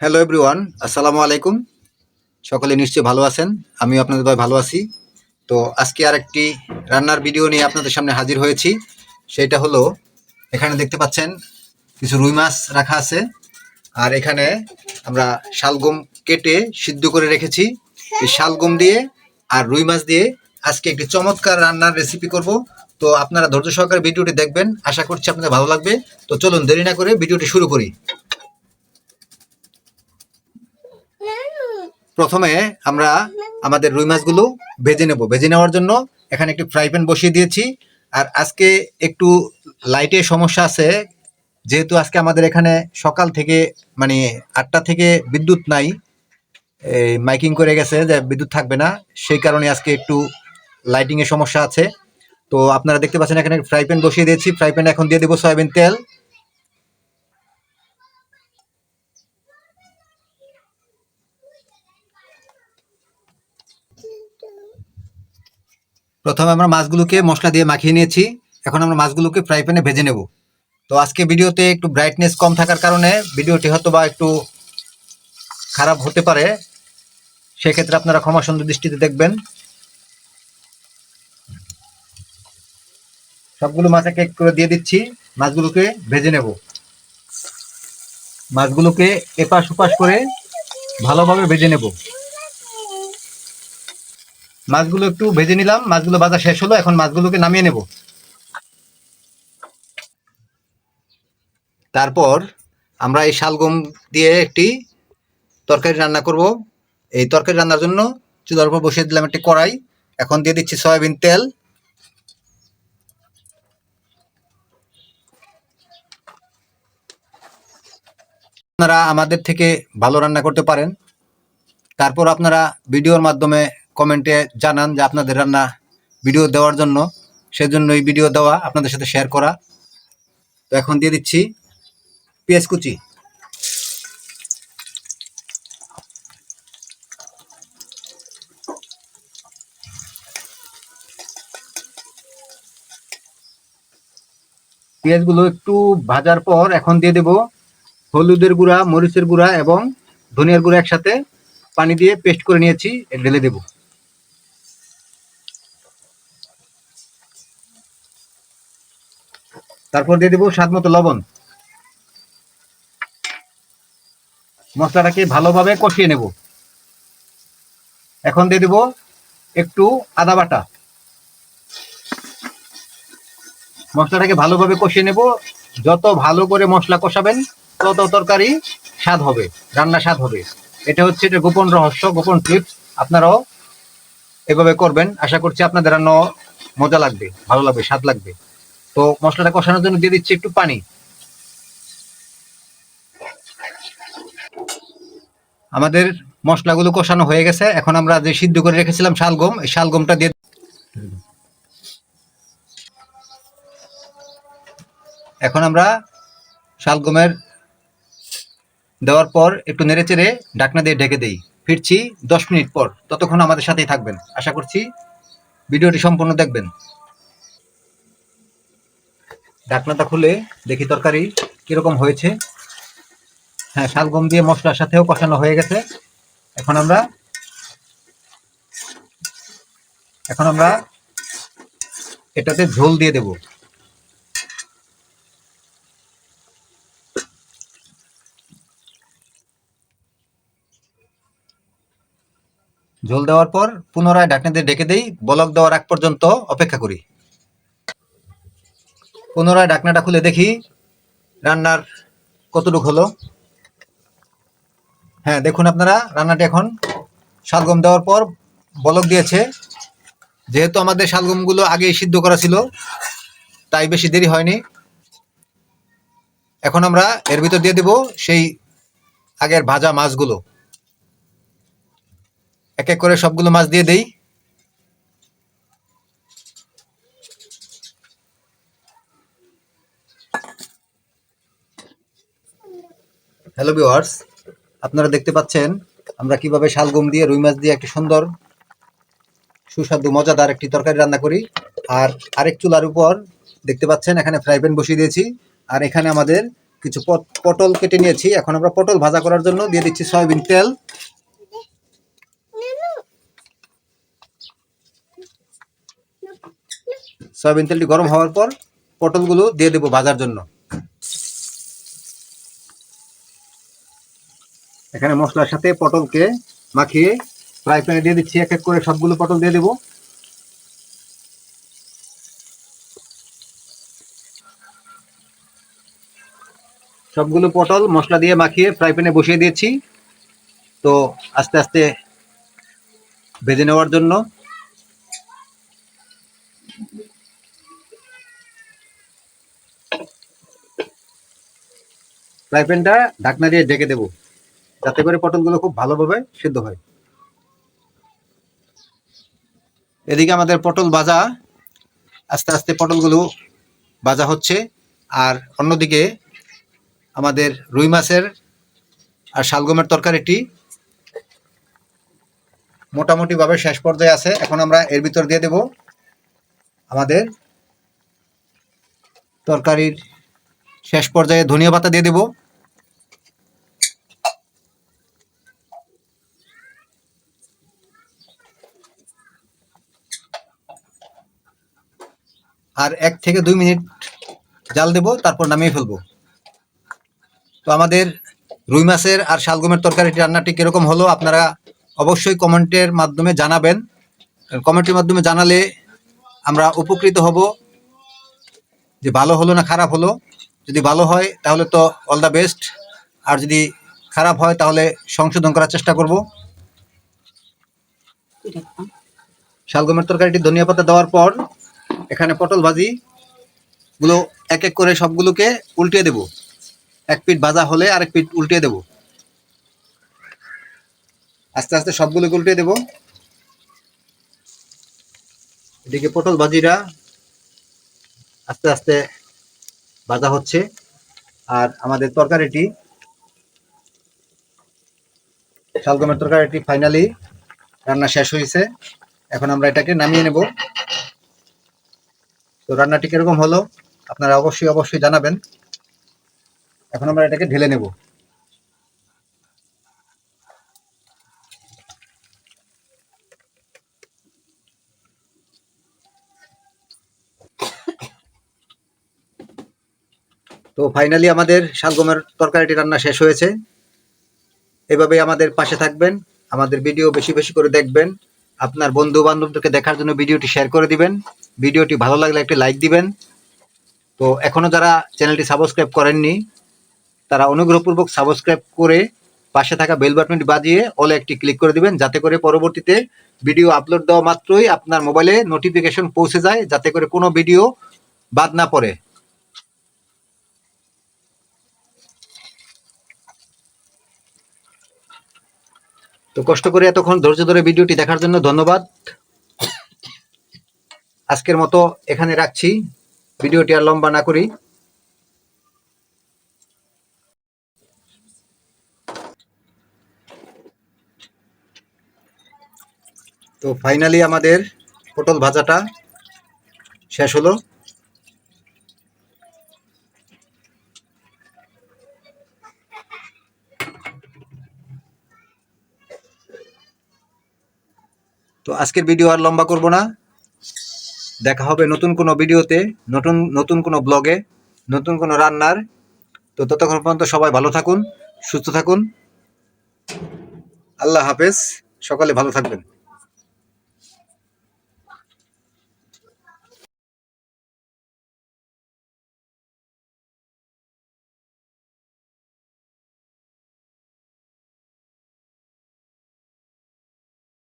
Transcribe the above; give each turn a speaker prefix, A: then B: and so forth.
A: Hello everyone আসসালামু আলাইকুম সকলে নিশ্চয়ই ভালো আছেন? আমিও আপনাদের ভাই ভালো আছি। তো আজকে আর একটি রান্নার ভিডিও নিয়ে আপনাদের সামনে হাজির হয়েছি। সেটা হলো, এখানে দেখতে পাচ্ছেন, কিছু রুই মাছ রাখা আছে। আর এখানে আমরা শালগম কেটে সিদ্ধ করে রেখেছি। এই শালগম দিয়ে আর রুই মাছ দিয়ে আজকে একটি চমৎকার রান্নার রেসিপি করব। তো আপনারা ধৈর্য সহকারে ভিডিওটি দেখবেন। আশা করছি আপনাদের ভালো লাগবে। তো চলুন দেরি না করে ভিডিওটি শুরু করি। প্রথমে আমরা আমাদের রুই মাছগুলো ভেজে নেব। ভেজে নেওয়ার জন্য এখানে একটি ফ্রাই প্যান বসিয়ে দিয়েছি। আর আজকে একটু লাইটের সমস্যা আছে। যেহেতু আজকে আমাদের এখানে সকাল থেকে মানে আটটা থেকে বিদ্যুৎ নাই মাইকিং করে গেছে যে বিদ্যুৎ থাকবে না। সেই কারণে আজকে একটু লাইটিংয়ের সমস্যা আছে। তো আপনারা দেখতে পাচ্ছেন এখানে ফ্রাই প্যান বসিয়ে দিয়েছি। ফ্রাই প্যানে এখন দিয়ে দেবো সয়াবিন তেল। প্রথমে আমরা মাছগুলোকে মশলা দিয়ে মাখিয়ে নিয়েছি। এখন আমরা মাছগুলোকে ফ্রাই প্যানে ভেজে নেব। তো আজকে ভিডিওতে একটু ব্রাইটনেস কম থাকার কারণে ভিডিওটি হয়তো বা একটু খারাপ হতে পারে। সেক্ষেত্রে আপনারা ক্ষমা সুন্দর দৃষ্টিতে দেখবেন। সবগুলো মাছ এক করে দিয়ে দিচ্ছি। মাছগুলোকে ভেজে নেব। মাছগুলোকে এপাশ ওপাশ করে ভালোভাবে ভেজে নেব। মাছগুলো একটু ভেজে নিলাম, মাছগুলো বাজার শেষ হলো, এখন মাছগুলোকে নামিয়ে নেব। তারপর আমরা এই শালগম দিয়ে একটি তরকারি রান্না করব। এই তরকারি রান্নার জন্য চুলার উপর বসিয়ে দিলাম একটি কড়াই। এখন দিয়ে দিচ্ছি সয়াবিন তেল। আপনারা আমাদের থেকে ভালো রান্না করতে পারেন। তারপর আপনারা ভিডিওর মাধ্যমে কমেন্টে জানান যে আপনাদের রান্না ভিডিও দেওয়ার জন্য। সেজন্য এই ভিডিও দেওয়া, আপনাদের সাথে শেয়ার করা। তো এখন দিয়ে দিচ্ছি পেঁয়াজ কুচি। পেঁয়াজগুলো একটু ভাজার পর এখন দিয়ে দেব হলুদের গুঁড়া, মরিচের গুঁড়া এবং ধনিয়ার গুঁড়া একসাথে পানি দিয়ে পেস্ট করে নিয়েছি, ঢেলে দেব। তারপর দিয়ে দেবো স্বাদ মতো লবণ। মশলাটাকে ভালোভাবে কষিয়ে নেব। এখন দিয়ে দেব একটু আদা বাটা। মশলাটাকে ভালোভাবে কষিয়ে নেব। যত ভালো করে মশলা কষাবেন, তত তরকারি স্বাদ হবে রান্না স্বাদ হবে। এটা হচ্ছে এটা গোপন রহস্য, গোপন টিপস আপনারাও এভাবে করবেন। আশা করছি আপনাদের রান্না মজা লাগবে, ভালো লাগবে, স্বাদ লাগবে। তো মশলাটা কষানোর জন্য দিয়ে দিচ্ছি একটু পানি। আমাদের মশলাগুলো কষানো হয়ে গেছে। এখন আমরা যে সিদ্ধ করে রেখেছিলাম শালগম, এই শালগমটা দিয়ে এখন আমরা শালগমের দেওয়ার পর একটু নেড়ে চেড়ে ঢাকনা দিয়ে ঢেকে দেই। ফিরছি দশ মিনিট পর। ততক্ষণ আমাদের সাথেই থাকবেন। আশা করছি ভিডিওটি সম্পূর্ণ দেখবেন। ঢাকনাটা খুলে দেখি তরকারি কীরকম হয়েছে। হ্যাঁ শালগম দিয়ে মশলার সাথেও কষানো হয়ে গেছে। এখন আমরা এখন আমরা এটাতে ঝোল দিয়ে দেব। ঝোল দেওয়ার পর পুনরায় ঢাকনা দিয়ে ঢেকে দেই। বলক দেওয়ার আগ পর্যন্ত অপেক্ষা করি। পুনরায় ঢাকনাটা খুলে দেখি। রান্নার কতটুক হলো? হ্যাঁ দেখুন আপনারা, রান্নাটি এখন শালগম দেওয়ার পর বলক দিয়েছে। যেহেতু আমাদের শালগমগুলো আগেই সিদ্ধ করা ছিল, তাই বেশি দেরি হয়নি। এখন আমরা এর ভিতর দিয়ে দেব সেই আগের ভাজা মাছগুলো। এক এক করে সবগুলো মাছ দিয়ে দেই। হ্যালো ভিউয়ার্স, আপনারা দেখতে পাচ্ছেন আমরা কীভাবে শালগম দিয়ে রুই মাছ দিয়ে একটি সুন্দর, সুস্বাদু, মজাদার একটি তরকারি রান্না করি। আর আরেক চুলার উপর দেখতে পাচ্ছেন এখানে ফ্রাই প্যান বসিয়ে দিয়েছি। আর এখানে আমাদের কিছু পট- পটল কেটে নিয়েছি। এখন আমরা পটল ভাজা করার জন্য দিয়ে দিচ্ছি সয়াবিন তেল। সয়াবিন তেলটি গরম হওয়ার পর পটলগুলো দিয়ে দেবো ভাজার জন্য। এখানে মশলার সাথে পটলকে মাখিয়ে ফ্রাই প্যানে দিয়ে দিচ্ছি, এক এক করে সবগুলো পটল দিয়ে দেবো। সবগুলো পটল মশলা দিয়ে মাখিয়ে ফ্রাই প্যানে বসিয়ে দিয়েছি। তো আস্তে আস্তে ভেজে নেওয়ার জন্য। ফ্রাই প্যানটা ঢাকনা দিয়ে ঢেকে দেবো। যাতে করে পটলগুলো খুব ভালোভাবে সিদ্ধ হয়। এদিকে আমাদের পটল ভাজা, আস্তে আস্তে পটলগুলো ভাজা হচ্ছে। আর অন্যদিকে আমাদের রুই মাছের আর শালগমের তরকারিটি মোটামুটিভাবে শেষ পর্যায়ে আছে। এখন আমরা এর ভিতর দিয়ে দেব আমাদের তরকারির শেষ পর্যায়ে ধনিয়া পাতা দিয়ে দেব। আর এক থেকে দুই মিনিট জাল দেব তারপর নামিয়ে ফেলব। তো আমাদের রুই মাছের আর শালগমের তরকারিটি রান্নাটি কীরকম হলো আপনারা অবশ্যই কমেন্টের মাধ্যমে জানাবেন। কমেন্টের মাধ্যমে জানালে আমরা উপকৃত হব। যে ভালো হলো না খারাপ হলো যদি ভালো হয় তাহলে তো অল দ্য বেস্ট আর যদি খারাপ হয় তাহলে সংশোধন করার চেষ্টা করব। শালগমের তরকারিটি ধনিয়া পাতা দেওয়ার পর এখানে পটল ভাজি গুলো এক এক করে সবগুলোকে উল্টিয়ে দেব। এক পিঠ ভাজা হলে আরেক পিঠ উল্টিয়ে দেব। আস্তে আস্তে সবগুলোকে উল্টিয়ে দেব। এদিকে পটল ভাজিরা আস্তে আস্তে ভাজা হচ্ছে। আর আমাদের তরকারিটি শালগমের তরকারিটি ফাইনালি রান্না শেষ হয়েছে। এখন আমরা এটাকে নামিয়ে নেব। তো রান্নাটি কীরকম হলো আপনারা অবশ্যই অবশ্যই জানাবেন। এখন আমরা এটাকে ঢেলে নেব। তো ফাইনালি আমাদের শালগমের তরকারিটি রান্না শেষ হয়েছে। এভাবে আমাদের পাশে থাকবেন, আমাদের ভিডিও বেশি বেশি করে দেখবেন, আপনার বন্ধু বান্ধবদেরকে দেখার জন্য ভিডিওটি শেয়ার করে দিবেন। ভিডিওটি ভালো লাগলে একটি লাইক দিবেন। তো এখনও যারা চ্যানেলটি সাবস্ক্রাইব করেননি, তারা অনুগ্রহপূর্বক সাবস্ক্রাইব করে পাশে থাকা বেল বাটনটি বাজিয়ে অলে একটি ক্লিক করে দিবেন, যাতে করে পরবর্তীতে ভিডিও আপলোড দেওয়া মাত্রই আপনার মোবাইলে নোটিফিকেশন পৌঁছে যায়, যাতে করে কোনো ভিডিও বাদ না পড়ে। তো কষ্ট করে এতক্ষণ ধৈর্য ধরে ভিডিওটি দেখার জন্য ধন্যবাদ। আজকের মতো এখানে রাখছি। ভিডিওটি আর লম্বা না করি। তো ফাইনালি আমাদের পটল ভাজাটা শেষ হলো। তো আজকের ভিডিও আর লম্বা করব না। দেখা হবে নতুন কোনো ভিডিওতে, নতুন নতুন কোনো ব্লগে নতুন কোনো রান্নার। তো ততক্ষণ পর্যন্ত সবাই ভালো থাকুন, সুস্থ থাকুন। আল্লাহ হাফেজ, সকালে ভালো থাকবেন।